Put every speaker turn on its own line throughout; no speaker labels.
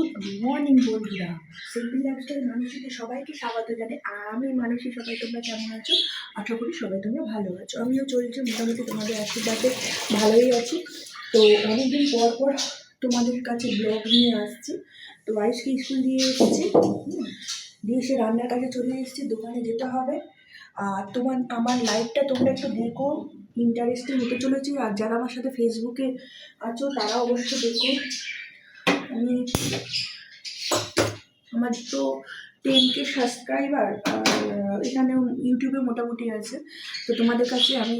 Good morning বন্ধুরা। Simple lifestyle মানুষকে সবাইকে স্বাগত জানাই। আমি মানুষই সবাই তোমরা কেমন আছো? আশা করি সবাই তোমরা ভালো আছো। আমিও চলছি মোটামুটি তোমাদের আশীর্বাদে ভালোই আছি। তো অনেকদিন পর পর তোমাদের কাছে ব্লগ নিয়ে আসছি। তো আইসকে স্কুল দিয়ে এসেছি। দিয়ে সে রান্নার কাছে চলে এসেছি, দোকানে যেতে হবে। আর তোমার, আমার লাইফটা তোমরা একটু দেখো। ইন্টারেস্টিং হতে চলেছে। আর যারা আমার সাথে ফেসবুকে আছো তারা অবশ্যই দেখো। আমি আমার তো টেন কে সাবস্ক্রাইবার আর এখানে ইউটিউবে মোটামুটি আছে। তো তোমাদের কাছে আমি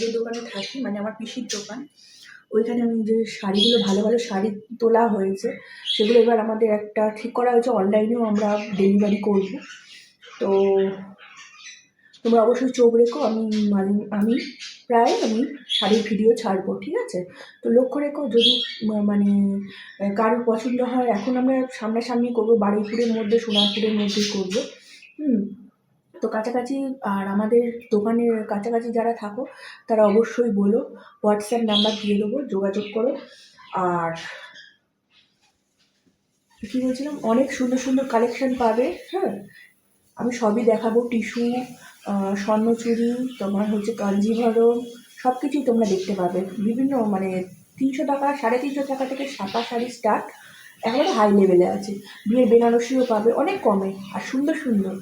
যে দোকানে থাকি মানে আমার পিসির দোকান, ওইখানে আমি যে শাড়িগুলো, ভালো ভালো শাড়ি তোলা হয়েছে, সেগুলো এবার আমাদের একটা ঠিক করা হয়েছে, অনলাইনেও আমরা ডেলিভারি করব। তো তোমরা অবশ্যই চোখ রেখো, আমি মানে আমি প্রায় আমি শাড়ির ভিডিও ছাড়বো, ঠিক আছে? তো লক্ষ্য রেখো, যদি মানে কারোর পছন্দ হয়, এখন আমরা সামনাসামনি করব, বারুইপুরের মধ্যে, সোনারপুরের মধ্যেই করব, হুম? তো কাছাকাছি, আর আমাদের দোকানের কাছাকাছি যারা থাকো, তারা অবশ্যই বলো, হোয়াটসঅ্যাপ নাম্বার দিয়ে দেবো, যোগাযোগ করো, আর কী বলছিলাম? অনেক সুন্দর সুন্দর কালেকশন পাবে হ্যাঁ? আমি সবই দেখাবো, টিস্যু স্বর্ণচুরি, তোমার হচ্ছে কাঞ্জিভরম সব কিছুই তোমরা দেখতে পাবে। বিভিন্ন মানে তিনশো টাকা, সাড়ে তিনশো টাকা থেকে সাপা শাড়ি স্টার্ট একেবারে হাই লেভেলে আছে। বিয়ের বেনারসিও পাবে, অনেক কমে আর সুন্দর সুন্দর।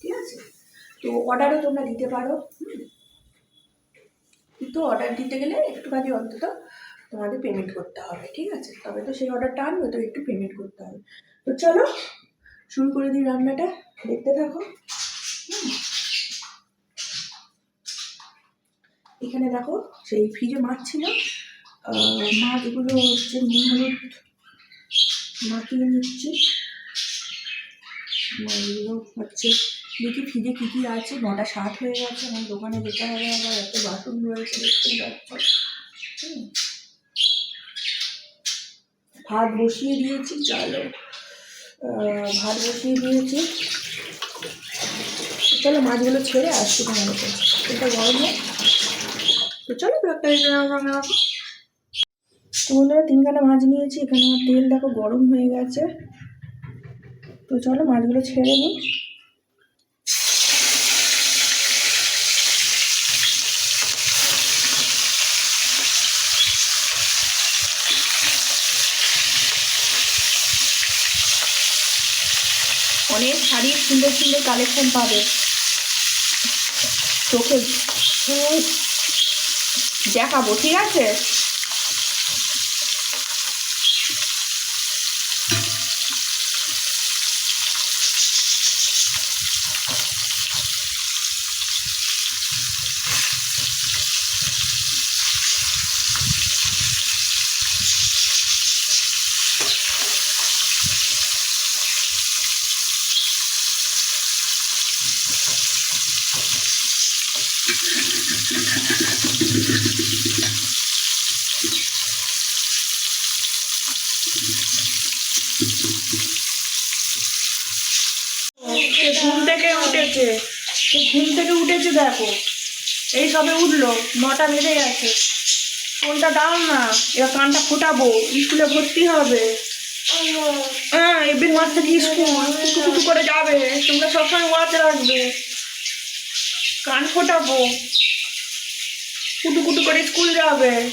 ঠিক আছে? তো অর্ডারও তোমরা দিতে পারো। কিন্তু অর্ডার দিতে গেলে একটুখানি অন্তত তোমাদের পেমেন্ট করতে হবে, ঠিক আছে? তবে তো সেই অর্ডারটা আনবে, তো একটু পেমেন্ট করতে হবে। তো চলো, শুরু করে দিই রান্নাটা। দেখতে থাকো। হুম। এখানে দেখো, সেই ফ্রিজে মাছ ছিল। মাছগুলো হচ্ছে নুন, হলুদ, মাখিয়ে নিচ্ছি। মাছগুলো হচ্ছে, দেখি ফ্রিজে কী কী আছে। নটা সাত হয়ে গেছে, আমার দোকানে যেতে হবে, আবার এত বাসন রয়েছে, দেখতে হুম। ভাত বসিয়ে দিয়েছি, চলো। ভাত বসিয়ে দিয়েছি। চলো, মাছগুলো ছেড়ে আসছি তোমাদের এটা গরম হোক। তো চলো ব্লগটা তো বন্ধুরা তিনখানা মাছ নিয়েছি, এখানে আমার তেল দেখো গরম হয়ে গেছে। তো চলো মাছগুলো ছেড়ে নিই। অনেক শাড়ির সুন্দর সুন্দর কালেকশন পাবে। চোখে দেখাবো ঠিক আছে সে ঘুম থেকে উঠেছে সে ঘুম থেকে উঠেছে দেখো। এই সবে উঠল, নটা বেজে গেছে। ফোনটা দাও না, এবার কানটা ফোটাবো, স্কুলে ভর্তি হবে। হ্যাঁ এবির মাস থেকে স্কুল কুটু করে যাবে, তোমরা সবসময় ওয়াচ রাখবে। কান ফোটাবো। কুটু কুটু করে স্কুল যাবে।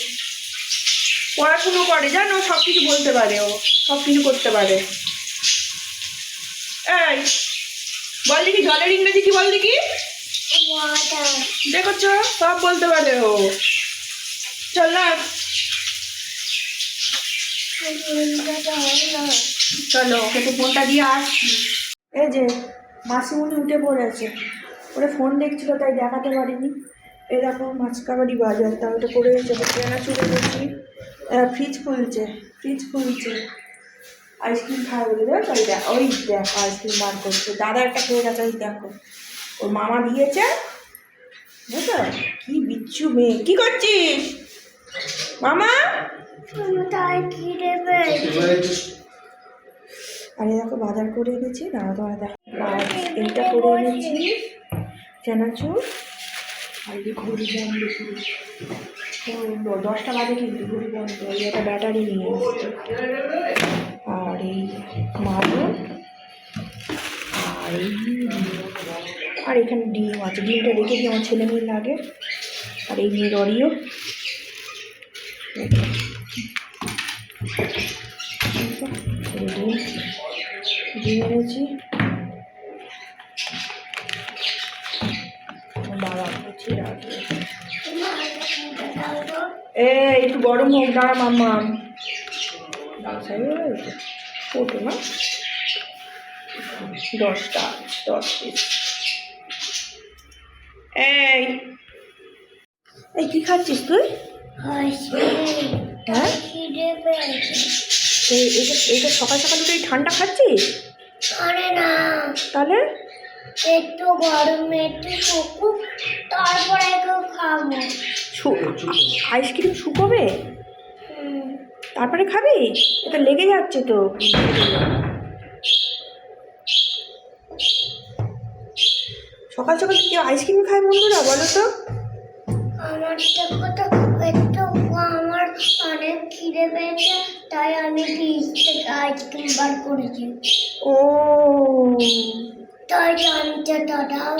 পড়াশুনো করে, জানো সব কিছু বলতে পারে ও সব কিছু করতে পারে। এই, বল দেখি, জলের ইংরেজি কি বল দেখি? দেখছ? সব বলতে পারে ও। চল না। চলো, ওকে তো ফোনটা দিয়ে আসছি এই যে, মাসিমণি উঠে পড়েছে। ওরে ফোন দেখছিল, তাই দেখাতে পারিনি। এই দেখো মাছকাবাড়ি বাজার। তা ওটা করে এসে কেনা চলে গেছি ফ্রিজ খুলছে ফ্রিজ খুলছে। আইসক্রিম খায় বলে ওই দেখ ওই দেখ, আইসক্রিম বার করছে। দাদা একটা খেয়ে গেছে দেখো। ওর মামা দিয়েছে। বুঝছ কি বিচ্ছু মেয়ে। কি করছিস? মামা? আরে দেখো বাজার করে এনেছি। না তোমার দেখো আর এইটা করে এনেছি। চানাচুর। আর এই ঘড়ি বন্ধ দশটা বাজে কিন্তু ঘড়ি বন্ধ। একটা ব্যাটারি নিয়ে আর এই মাজন আর এই আর এখানে ডিম আছে। ডিমটা রেখে দিই আমার ছেলে মেয়ে লাগে আর এই নিয়ে রড়িও ডিম এনেছি বাবা রাখবে এ একটু গরম হোক, দাঁড়া মাম্মা। কত না? দশটা, দশ পিস। এই। এই কি খাচ্ছিস তুই? হ্যাঁ? এটা এটা সকাল সকাল এই ঠান্ডা খাচ্ছিস?
আরে না
তাহলে?
একটু গরমে একটু শুকুক তারপরে কেউ খাব?
আইসক্রিম শুকোবে তারপরে খাবি এটা লেগে যাচ্ছে তো। সকাল সকাল কেউ আইসক্রিম খায় বন্ধুরা বলো তো?
আমার তো একটু আমার অনেক খিদে পেয়েছে তাই আমি ফ্রিজ থেকে আইসক্রিম বার করেছি।
ও।
তাই চামচাটা দাও।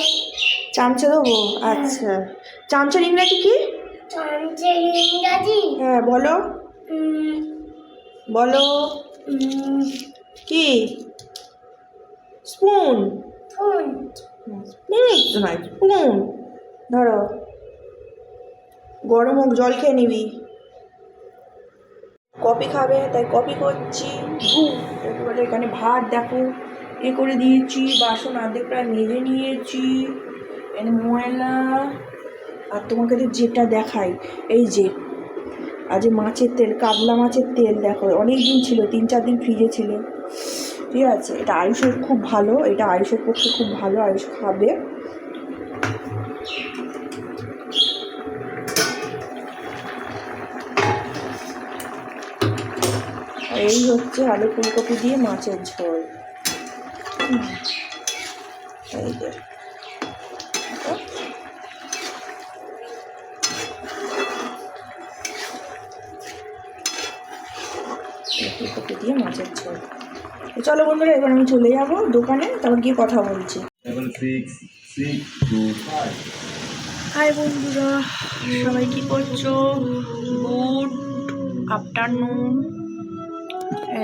চামচা দেবো? আচ্ছা। চামচার ইংরাজি কি?
চামচের ইংরাজি?
হ্যাঁ বলো। বলো। কি? স্পুন।
ফোন
ধরো গরম হোক, জল খেয়ে নিবি। কফি খাবে, তাই কপি করছি। এখানে ভাত দেখো, এ করে দিয়েছি, বাসন আর্ধেক প্রায় মেজে নিয়েছি। এখানে ময়লা, আর তোমাকে যেটা দেখাই, এই যে আজ মাছের তেল, কাতলা মাছের তেল দেখো অনেক দিন ছিল, তিন চার দিন ফ্রিজে ছিল। ঠিক আছে। এটা আয়ুষের খুব ভালো, এটা আয়ুষের পক্ষে খুব ভালো, আয়ুষ খাবে। এই হচ্ছে আলু ফুলকপি দিয়ে মাছের ঝোল। এই যে আলু ফুলকপি দিয়ে মাছের ঝোল তো চলো বন্ধুরা এবার আমি চলে যাব দোকানে তারপর গিয়ে কথা বলছি. হাই বন্ধুরা সবাই কি করছ? গুড আফটারনুন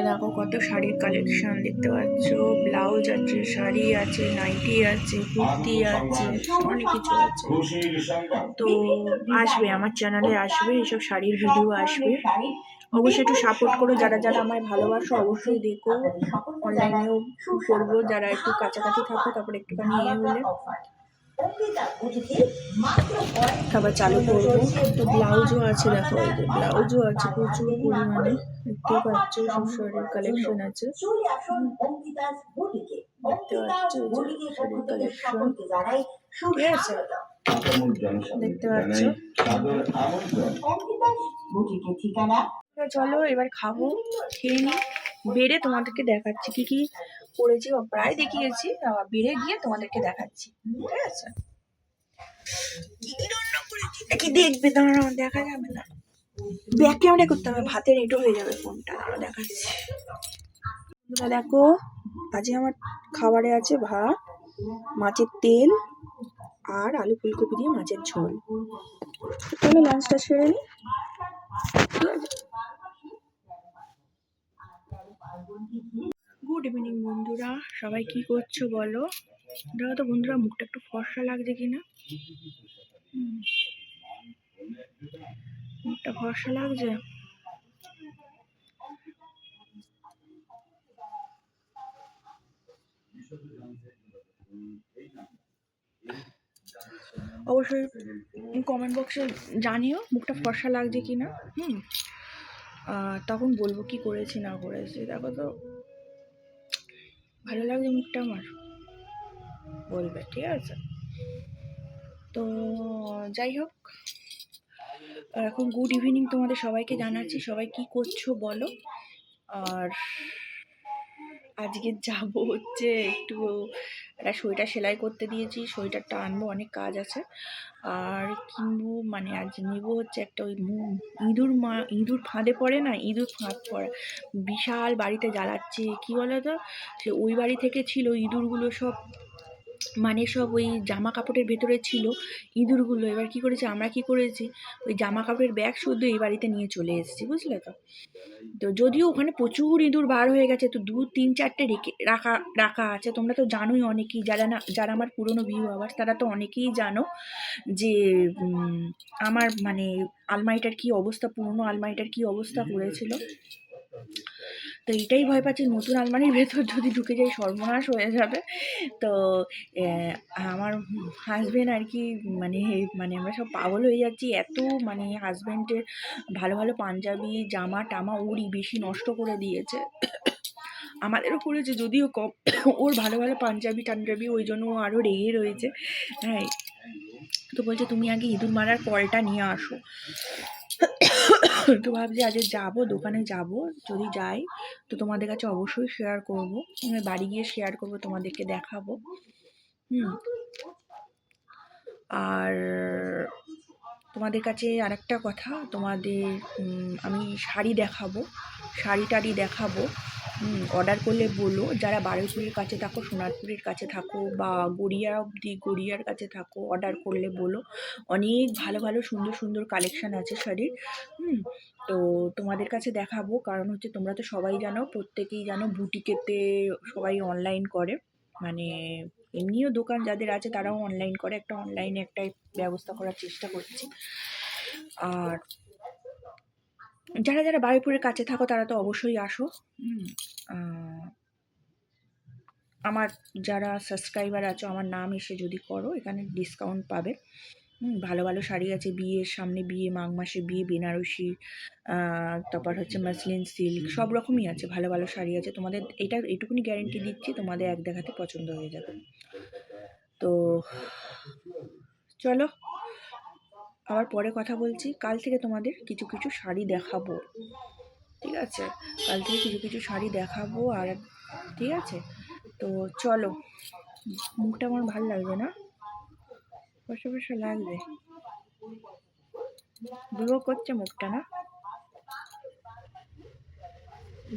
দেখো কত শাড়ির কালেকশন দেখতে পাচ্ছ। ব্লাউজ আছে শাড়ি আছে নাইটি আছে কুর্তি আছে অনেক কিছু আছে। তো আসবে আমার চ্যানেলে আসবে এইসব শাড়ির ভিডিও আসবে। অবশ্যই একটু সাপোর্ট করো, যারা যারা আমায় ভালোবাসো, অবশ্যই দেখো। অনলাইনেও করব, যারা একটু কাছাকাছি থাকো, তারপর একটুখানি ইয়ে হলে। খাবার চালু করব। তো ব্লাউজও আছে, দেখো ব্লাউজও আছে, প্রচুর পরিমাণে। দেখতেই পাচ্ছ, সব কালেকশন দেখতে আছে? দেখতে পাচ্ছ? চলো এবার খাব, খেয়ে নিই। বেড়ে তোমাদেরকে দেখাচ্ছি কি কি করেছি, বা প্রায় দেখিয়েছি বেড়ে গিয়ে তোমাদেরকে দেখাচ্ছি, ঠিক আছে? কি দেখবে? দাঁড়াও, দেখা যাবে না। ব্যাক ক্যামেরা করতে হবে, ভাতের এটো হয়ে যাবে ফোনটা দাঁড়াও দেখাচ্ছি। দেখো, আজকে আমার খাবারে আছে ভাত, মাছের তেল আর আলু ফুলকপি দিয়ে মাছের ঝোল। তাহলে লাঞ্চটা সেরে নিই ঠিক আছে গুড ইভিনিং বন্ধুরা। সবাই কি করছ বলো? দেখো তো বন্ধুরা, মুখটা একটু ফর্সা লাগছে কিনা। মুখটা ফর্সা লাগছে? অবশ্যই কমেন্ট বক্সে জানিও মুখটা ফর্সা লাগছে কিনা। হুম। তখন বলব কি করেছি না করেছি। দেখো তো, ভালো লাগছে মুখটা আমার? বলবে, ঠিক আছে? তো যাই হোক এখন গুড ইভিনিং তোমাদের সবাইকে জানাচ্ছি। সবাই কি করছ বলো? আর আজকে যাব হচ্ছে একটু, একটা সোয়েটার সেলাই করতে দিয়েছি সোয়েটারটা আনব, অনেক কাজ আছে। আর কিনবো মানে আজ নেব হচ্ছে একটা ওই ইঁদুর মা, ইঁদুর ফাঁদে পড়ে না, ইঁদুর ফাঁদ পড়ে। বিশাল বাড়িতে জ্বালাচ্ছে, কী বলো তো ওই বাড়ি থেকে ছিল ইঁদুরগুলো সব মানে সব ওই জামা কাপড়ের ভেতরে ছিল ইঁদুরগুলো। এবার কি করেছে? আমরা কি করেছি? ওই জামা কাপড়ের ব্যাগ শুদ্ধ এই বাড়িতে নিয়ে চলে এসেছি, বুঝলে তো? তো যদিও ওখানে প্রচুর ইঁদুর বার হয়ে গেছে, তো দু, তিন, চারটে রেখে রাখা রাখা আছে। তোমরা তো জানোই অনেকেই, যারা না, যারা আমার পুরনো ভিউ আবার তারা তো অনেকেই জানো যে আমার মানে আলমারিটার কি অবস্থা, পুরনো আলমারিটার কি অবস্থা করেছিল। তো এটাই ভয় পাচ্ছি, নতুন আলমারির ভেতর যদি ঢুকে যাই সর্বনাশ হয়ে যাবে। তো আমার হাজব্যান্ড আর কি মানে মানে আমরা সব পাগল হয়ে যাচ্ছি, এত মানে হাজব্যান্ডের ভালো ভালো পাঞ্জাবি, জামা টামা ওরই বেশি নষ্ট করে দিয়েছে। আমাদেরও করেছে যদিও কম ওর ভালো ভালো পাঞ্জাবি টাঞ্জাবি ওই জন্য ও আরও রেগে রয়েছে হ্যাঁ। তো বলছে, তুমি আগে ইঁদুর মারার কলটা নিয়ে আসো। তো ভাবছি আজ যাব, দোকানে যাব, যদি যাই তো তোমাদের কাছে অবশ্যই শেয়ার করব। আমি বাড়ি গিয়ে শেয়ার করব, তোমাদেরকে দেখাবো। হুম। আর তোমাদের কাছে আরেকটা কথা, তোমাদের আমি শাড়ি দেখাবো শাড়ি টাড়ি দেখাবো। অর্ডার করলে বলো। যারা বারুইপুরের কাছে থাকো, সোনারপুরের কাছে থাকো বা গড়িয়া অবধি গড়িয়ার কাছে থাকো অর্ডার করলে বলো। অনেক ভালো ভালো, সুন্দর সুন্দর কালেকশান আছে শাড়ির। হুম, তো তোমাদের কাছে দেখাবো। কারণ হচ্ছে তোমরা তো সবাই জানো, প্রত্যেকেই জানো বুটিকেতে সবাই অনলাইন করে। মানে এমনিও দোকান যাদের আছে তারাও অনলাইন করে। একটা অনলাইনে একটা ব্যবস্থা করার চেষ্টা করছি। আর যারা যারা বারুইপুরের কাছে থাকো তারা তো অবশ্যই আসো। আমার যারা সাবস্ক্রাইবার আছো আমার নাম এসে যদি করো এখানে ডিসকাউন্ট পাবে। হুম, ভালো ভালো শাড়ি আছে বিয়ের সামনে বিয়ে মাঘ মাসে বিয়ে বেনারসি তারপর হচ্ছে মাসলিন সিল্ক সব রকমই আছে ভালো ভালো শাড়ি আছে। তোমাদের এটা এটুকুনি গ্যারেন্টি দিচ্ছি তোমাদের এক দেখাতে পছন্দ হয়ে যাবে। তো চলো আবার পরে কথা বলছি, কাল থেকে তোমাদের কিছু কিছু শাড়ি দেখাবো। ঠিক আছে? কাল থেকে কিছু কিছু শাড়ি দেখাবো আর ঠিক আছে? তো চলো, মুখটা আমার ভালো লাগবে না? বসে বসে লাগবে। গ্লো করছে মুখটা না?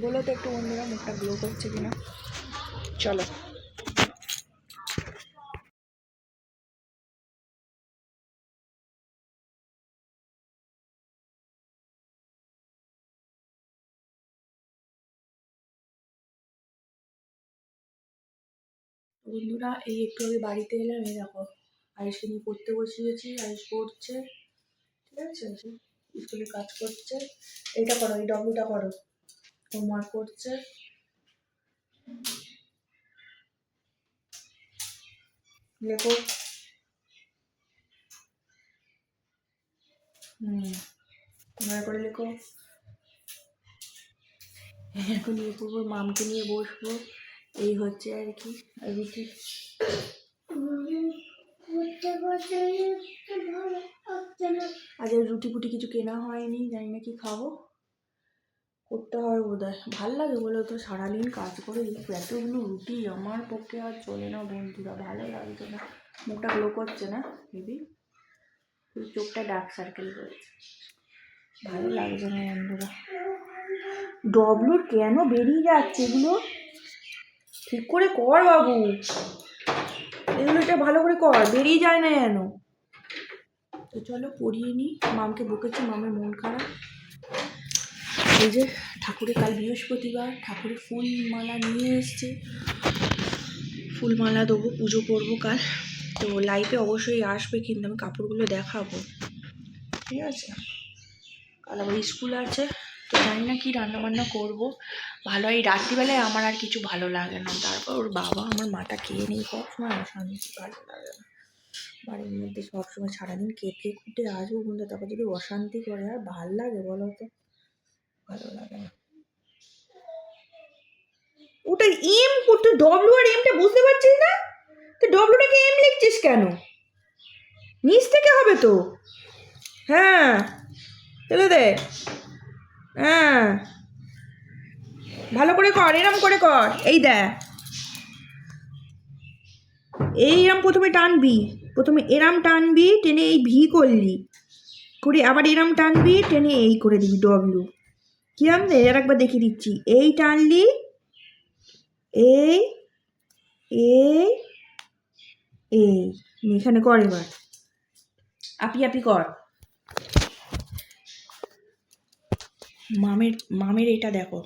বলো তো একটু বন্ধুরা, মুখটা গ্লো করছে কিনা? চলো। বন্ধুরা, এই একটু আগে বাড়িতে এলাম, এই দেখো আয়ুষকে নিয়ে পড়তে বসিয়েছি আয়ুষ পড়ছে, ঠিক আছে? স্কুলে কাজ করছে, এটা করো, এই ডব্লুটা করো হোমওয়ার্ক করছে। লেখো। হুম করে লেখো। এখন নিয়ে পড়ব, মামকে নিয়ে বসবো। এই হচ্ছে আর কি, আর রুটি। আজ রুটি ফুটি কিছু কেনা হয়নি, জানি না কি খাব। করতে হয় বোধ হয় ভালো লাগে বলো তো, সারাদিন কাজ করে এতগুলো রুটি আমার পক্ষে আর চলে না বন্ধুরা, ভালো লাগছে না। মুখটা গ্লো করছে না তুই চোখটা ডার্ক সার্কেল করেছে। ভালো লাগছে না বন্ধুরা। ডবলুর কেন বেরিয়ে যাচ্ছে এগুলো? ঠিক করে কর বাবু? এগুলো এটা ভালো করে কর, বেরিয়ে যায় না যেন। তো চলো পড়িয়ে নিই মামকে বকেছি, মামের মন খারাপ। এই যে ঠাকুরের কাল বৃহস্পতিবার, ঠাকুরের ফুল মালা নিয়ে এসছে। ফুলমালা দেবো, পুজো করব কাল। তো লাইফে অবশ্যই আসবে, কিন্তু আমি কাপড়গুলো দেখাবো। ঠিক আছে? কাল আবার স্কুল আছে, তো জানি না কী রান্না বান্না করব। ভালো। এই রাত্রিবেলায় আমার আর কিছু ভালো লাগে না। তারপর ওর বাবা আমার মাথা খেয়ে নিই সবসময় অশান্তি ভালো লাগে না। বাড়ির মধ্যে সবসময় সারাদিন কেটে কুটে আসব কিন্তু তারপর যদি অশান্তি করে, আর ভালো লাগে বলো তো? ভালো লাগে না। ওটা এম করতে ডব্লিউ আর এমটা বুঝতে পারছিস না? তো ডব্লিউটাকে এম লিখছিস কেন? নিচ থেকে হবে তো? হ্যাঁ চলে দে। হ্যাঁ। ভালো করে কর, এরম করে কর। এই দেখ। এইরম প্রথমে টানবি, প্রথমে এরাম টানবি, টেনে এই ভি করলি। করে আবার এরাম টানবি, টেনে এই করে দিবি ডব্লিউ কিরম রে আর একবার দেখিয়ে দিচ্ছি। এই টানলি, এই এই এই। এখানে কর এবার। আপি আপি কর। মামের মামের এটা দেখো।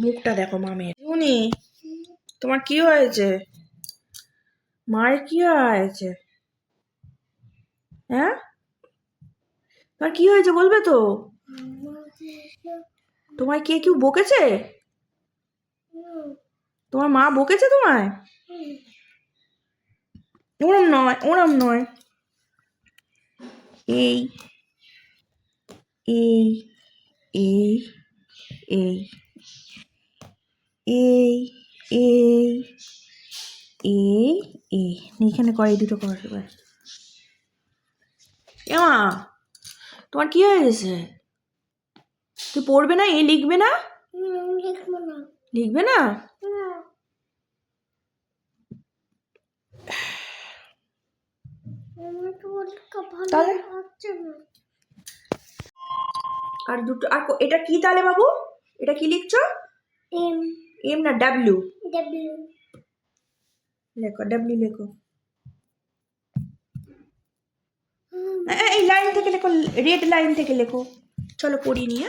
মুখটা দেখো মামের। উনি তোমার কি হয়েছে? মায়ের কি হয়েছে? হ্যাঁ? তোমার কি হয়েছে বলবে তো? তোমায় কে কেউ বকেছে? তোমার মা বকেছে তোমায়? ওরম নয় ওরম নয়। এই এই এই এই। এই এই এই এই। এখানে কর এই দুটো কর এবার। এমা তোমার কি হয়েছে তুই পড়বে না এ লিখবে না?
লিখব না।
তাহলে? আর দুটো আর এটা কি তাহলে বাবু? এটা কি লিখছো?
এম।
এম না ডাব্লিউ
ডব্লিউ
লেখো ডাব্লিউ লেখো এই লাইন থেকে লেখো রেড লাইন থেকে লেখো চলো পড়ি নিয়ে